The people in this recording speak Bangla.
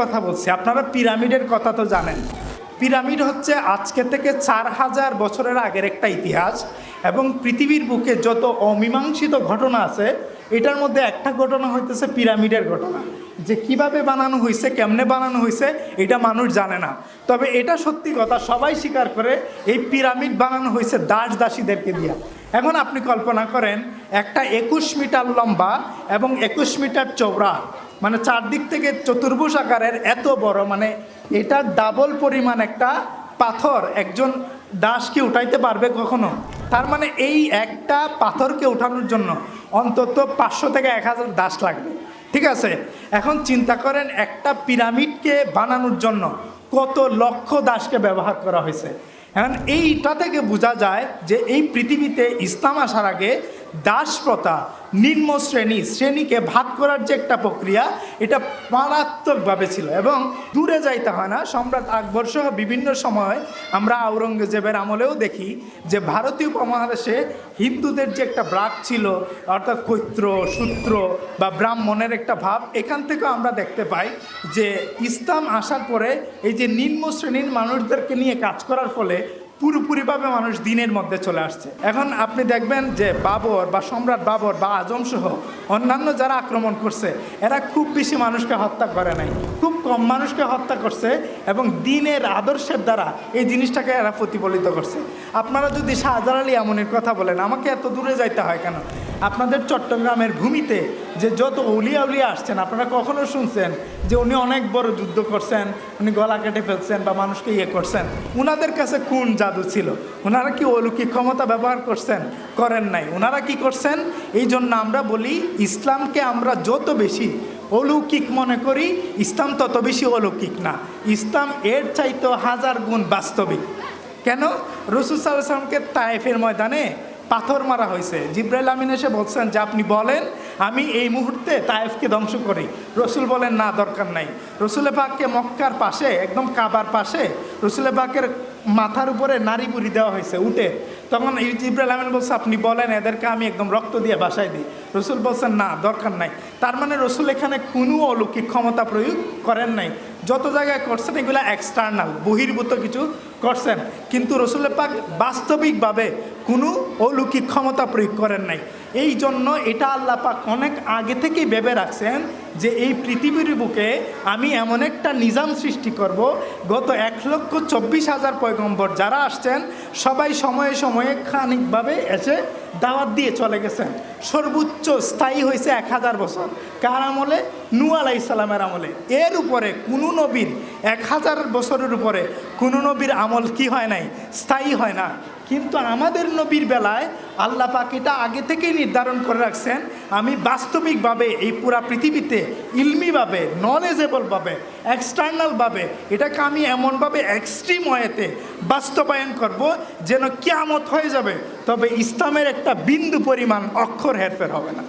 কথা বলছি, আপনারা পিরামিডের কথা তো জানেন। পিরামিড হচ্ছে আজকে থেকে চার হাজার বছরের আগের একটা ইতিহাস এবং পৃথিবীর বুকে যত অমীমাংসিত ঘটনা আছে, এটার মধ্যে একটা ঘটনা হইতেছে পিরামিডের ঘটনা। যে কীভাবে বানানো হয়েছে কেমনে বানানো হয়েছে এটা মানুষ জানে না। তবে এটা সত্যি কথা, সবাই স্বীকার করে এই পিরামিড বানানো হয়েছে দাস দাসীদেরকে দিয়া। এখন আপনি কল্পনা করেন, একটা একুশ মিটার লম্বা এবং একুশ মিটার চৌড়া মানে চারদিক থেকে চতুর্ভুজ আকারের এত বড় মানে এটা ডাবল পরিমাণ একটা পাথর। একজন দাসকে উঠাইতে পারবে কখনো? তার মানে এই একটা পাথরকে উঠানোর জন্য অন্তত পাঁচশো থেকে এক হাজার দাস লাগবে। ঠিক আছে? এখন চিন্তা করেন একটা পিরামিডকে বানানোর জন্য কত লক্ষ দাসকে ব্যবহার করা হয়েছে। এখন এইটা থেকে বোঝা যায় যে এই পৃথিবীতে ইসলাম আসার আগে দাস প্রথা নিম্ন শ্রেণি, শ্রেণীকে ভাগ করার যে একটা প্রক্রিয়া, এটা মারাত্মকভাবে ছিল এবং দূরে যাইতে হয় না। সম্রাট আকবর সহ বিভিন্ন সময় আমরা আওরঙ্গজেবের আমলেও দেখি যে ভারতীয় উপমহাদেশে হিন্দুদের যে একটা ব্রাক ছিল, অর্থাৎ কৈত্র সূত্র বা ব্রাহ্মণের একটা ভাব, এখান থেকেও আমরা দেখতে পাই যে ইসলাম আসার পরে এই যে নিম্ন শ্রেণির মানুষদেরকে নিয়ে কাজ করার ফলে পুরোপুরিভাবে মানুষ দিনের মধ্যে চলে আসছে। এখন আপনি দেখবেন যে বাবর বা সম্রাট বাবর বা আজম সহ অন্যান্য যারা আক্রমণ করছে, এরা খুব বেশি মানুষকে হত্যা করে নাই। খুব কম মানুষকে হত্যা করছে এবং দিনের আদর্শের দ্বারা এই জিনিসটাকে এরা প্রতিফলিত করছে। আপনারা যদি শাহজালাল আলী এমনের কথা বলেন, আমাকে এত দূরে যাইতে হয় কেন? আপনাদের চট্টগ্রামের ভূমিতে যে যত উলিয়া উলিয়া আসছেন, আপনারা কখনো শুনছেন যে উনি অনেক বড় যুদ্ধ করছেন, উনি গলা কেটে ফেলছেন বা মানুষকে ইয়ে করছেন? উনাদের কাছে কোন জাদু ছিল? ওনারা কি অলৌকিক ক্ষমতা ব্যবহার করছেন? করেন নাই। ওনারা কি করছেন? এই জন্য আমরা বলি, ইসলামকে আমরা যত বেশি অলৌকিক মনে করি, ইসলাম তত বেশি অলৌকিক না। ইসলাম এর চাইতো হাজার গুণ বাস্তবিক। কেন? রসুল সাল্লামকে তায়েফের ময়দানে পাথর মারা হয়েছে। জিব্রাইল আমিন এসে বলছেন যে, আপনি বলেন, আমি এই মুহূর্তে তায়েফকে ধ্বংস করি। রসুল বলেন, না, দরকার নাই। রসুলে পাককে মক্কার পাশে, একদম কাবার পাশে, রসুলে পাকের মাথার উপরে নারী বুড়ি দেওয়া হয়েছে উঠে তখন ইব্রাহিম আমিন বলছে, আপনি বলেন এদেরকে আমি একদম রক্ত দিয়ে বাসায় দিই। রসুল বলছেন, না, দরকার নাই। তার মানে রসুল এখানে কোনো অলৌকিক ক্ষমতা প্রয়োগ করেন নাই। যত জায়গায় করছেন, এগুলো এক্সটার্নাল বহির্ভূত কিছু করছেন। কিন্তু রসুল পাক বাস্তবিকভাবে কোনো অলৌকিক ক্ষমতা প্রয়োগ করেন নাই। এই জন্য এটা আল্লাহ পাক অনেক আগে থেকেই ভেবে রাখছেন যে এই পৃথিবীর বুকে আমি এমন একটা নিজাম সৃষ্টি করব। গত এক লক্ষ চব্বিশ হাজার পয়গম্বর যারা আসছেন, সবাই সময়ে সময়ে খানিকভাবে এসে দাওয়াত দিয়ে চলে গেছেন। সর্বোচ্চ স্থায়ী হয়েছে এক হাজার বছর। কার আমলে? নু আলাই ইসলামের আমলে। এর উপরে কোনো নবীর এক হাজার বছরের উপরে কোনো নবীর আমল কি হয় নাই? স্থায়ী হয় না। কিন্তু আমাদের নবীর বেলায় আল্লাহ পাক এটা আগে থেকেই নির্ধারণ করে রাখছেন। আমি বাস্তবিকভাবে এই পুরা পৃথিবীতে ইলমিভাবে নলেজেবলভাবে এক্সটার্নালভাবে এটাকে আমি এমনভাবে এক্সট্রিম ওয়েতে বাস্তবায়ন করব যেন কেয়ামত হয়ে যাবে, তবে ইসলামের একটা বিন্দু পরিমাণ অক্ষর হেরফের হবে না।